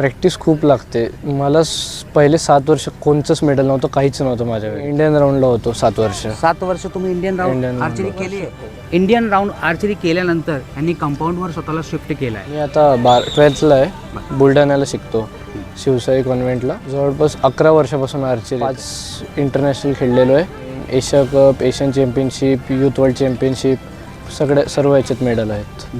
Practice खूप लागते. मला स- पहिले सात वर्ष कोणचंच मेडल नव्हतं काहीच नव्हतं माझ्याकडे. इंडियन राऊंडला होतो सात वर्ष. सात वर्ष तुम्ही इंडियन राऊंड आर्चरी. केली इंडियन राऊंड आर्चरी केल्यानंतर यांनी कंपाऊंडवर स्वतःला शिफ्ट केलं आहे मी आता बार ट्वेल्थला आहे. बुलढाण्याला शिकतो. शिवसाई कॉन्व्हेंटला जवळपास अकरा वर्षापासून आर्चरी पाच. इंटरनॅशनल खेळलेलो आहे. Asia cup Asian championship youth world championship सगळ्या सर्व याच्यात मेडल आहेत.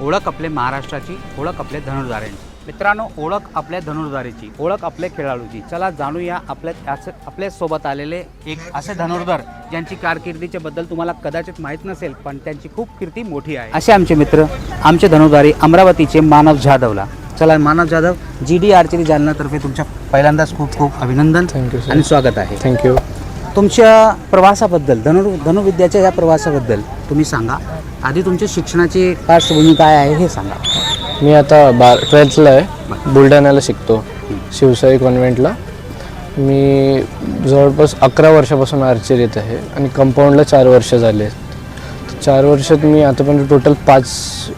ओळख आपले महाराष्ट्राची ओळख आपल्या धनुर्धाऱ्यांची मित्रांनो ओळख आपल्या धनुर्धारीची ओळख आपल्या खेळाडूची. चला जाणूया आपल्या असे आपल्यासोबत आलेले एक असे धनुर्धर ज्यांची कारकिर्दीच्या बद्दल तुम्हाला कदाचित माहीत नसेल पण त्यांची खूप कीर्ती मोठी आहे. असे आमचे मित्र आमचे धनुर्धारी अमरावतीचे मानव जाधवला. चला Manav Jadhav G D archery जालनातर्फे तुमच्या पहिल्यांदाच खूप खूप अभिनंदन sir. आणि स्वागत आहे. थँक्यू तुमच्या प्रवासाबद्दल धनुर धनुर्विद्याच्या या प्रवासाबद्दल तुम्ही सांगा. आधी तुमच्या शिक्षणाची पार्श्वभूमी काय आहे हे सांगा. मी आता बार ट्वेल्थला आहे. बुलढाण्याला शिकतो. शिवसाई कॉन्व्हेंटला मी जवळपास अकरा वर्षापासून आर्चरीत आहे आणि कंपाऊंडला चार वर्ष झाले आहेत. चार वर्षात मी आतापर्यंत टोटल पाच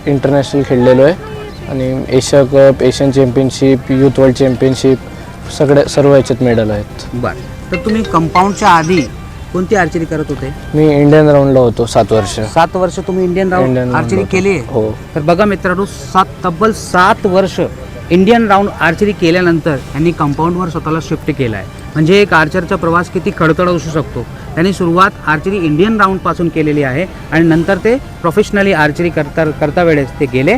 इंटरनॅशनल खेळलेलो आहे. आणि Asia cup Asian championship youth world championship सगळ्या सर्व याच्यात मेडल आहेत. बरं. तर तुम्ही कंपाऊंडच्या आधी कोणती आर्चरी करत होते? मी इंडियन राऊंडला होतो सात वर्ष. सात वर्ष तुम्ही इंडियन राऊंड इंडियन आर्चरी. केली? आहे हो. तर बघा मित्रांनो सात तब्बल सात वर्ष इंडियन राऊंड आर्चरी केल्यानंतर यांनी कंपाऊंडवर स्वतःला शिफ्ट केला आहे म्हणजे एक आर्चरचा प्रवास किती खडतड असू शकतो. त्यांनी सुरुवात आर्चरी इंडियन राऊंडपासून केलेली आहे आणि नंतर ते प्रोफेशनली आर्चरी करता करता वेळेस ते गेले.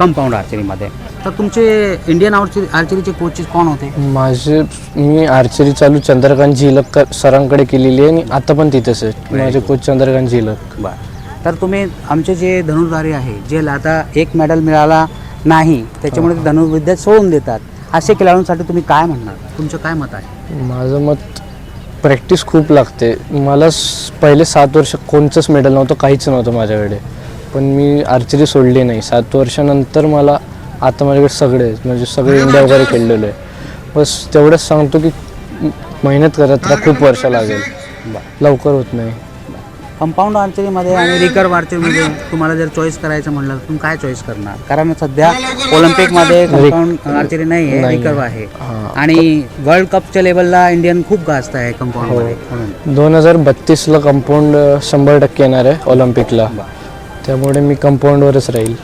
कंपाऊंड आर्चरीमध्ये. तर तुमचे इंडियन आर्चरी आर्चरीचे कोचेस कोण होते? माझे मी आर्चरी चालू चंद्रकांत झिलक क- सरांकडे केलेली आहे आणि आता पण तिथेच आहे. माझे कोच चंद्रकांत झिलक. बरं. तर तुम्ही आमचे जे धनुर्धारी आहे जे आता एक मेडल मिळाला नाही त्याच्यामुळे ते धनुर्विद्या सोडून देतात. असे खेळाडूंसाठी तुम्ही काय म्हणणार? तुमचं काय मत आहे? माझं मत प्रॅक्टिस खूप लागते. मला स- पहिले सात वर्ष कोणचंच मेडल नव्हतं काहीच नव्हतं माझ्याकडे. पण मी आर्चरी सोडली नाही. सात वर्षानंतर मला आता माझ्याकडे सगळे. म्हणजे सगळे इंडिया वगैरे खेळलेलो आहे बस तेवढंच सांगतो की मेहनत करत राहा खूप वर्ष लागेल. लवकर होत नाही. कंपाऊंड आर्चरीमध्ये आणि रिकर्व आर्चरीमध्ये तुम्हाला जर चॉईस करायचं म्हणलं तर तुम्ही काय चॉईस करणार? कारण सध्या ऑलिम्पिकमध्ये कंपाऊंड आर्चरी नाही आहे. रिकर्व आहे. हां. आणि वर्ल्ड कपच्या लेवलला इंडियन खूप गाजत आहे कंपाऊंडमध्ये म्हणून दोन हजार बत्तीसला कंपाऊंड शंभर टक्के येणार आहे ऑलिम्पिकला त्यामुळे मी कंपाऊंडवरच राहील.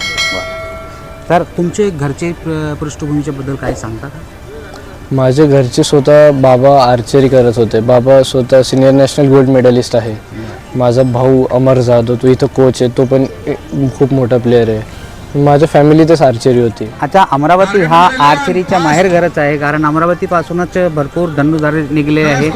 तर तुमचे घरचे प्र- पृष्ठभूमीच्या बद्दल काय सांगता माझे घरचे स्वतः बाबा आर्चरी करत होते. बाबा स्वतः सिनियर नॅशनल गोल्ड मेडलिस्ट आहे. माझा भाऊ अमर जाधव तो इथं कोच आहे. तो पण ए- खूप मोठा प्लेअर आहे. माझ्या फॅमिलीतच आर्चरी होती. आता अमरावती हा आर्चरीच्या माहेर घरच आहे. कारण अमरावतीपासूनच भरपूर धनुर्धारी निघले आहे.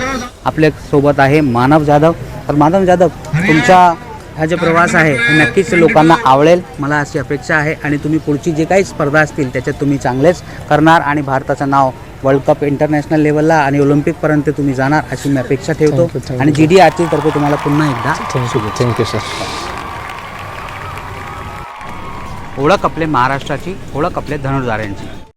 आपल्यासोबत आहे मानव जाधव. तर मानव जाधव तुमचा हा जो प्रवास आहे नक्कीच लोकांना आवडेल. मला अशी अपेक्षा आहे आणि तुम्ही पुढची जे काही स्पर्धा असतील त्याच्यात तुम्ही चांगलेच करणार आणि भारताचं नाव वर्ल्ड कप इंटरनॅशनल लेवलला आणि ऑलिम्पिकपर्यंत तुम्ही जाणार अशी मी अपेक्षा ठेवतो. आणि. जी डी आर्चरीतर्फे तुम्हाला पुन्हा एकदा थँक्यू थँक्यू सर ओळख आपल्या महाराष्ट्राची ओळख आपल्या धनुर्धाऱ्यांची.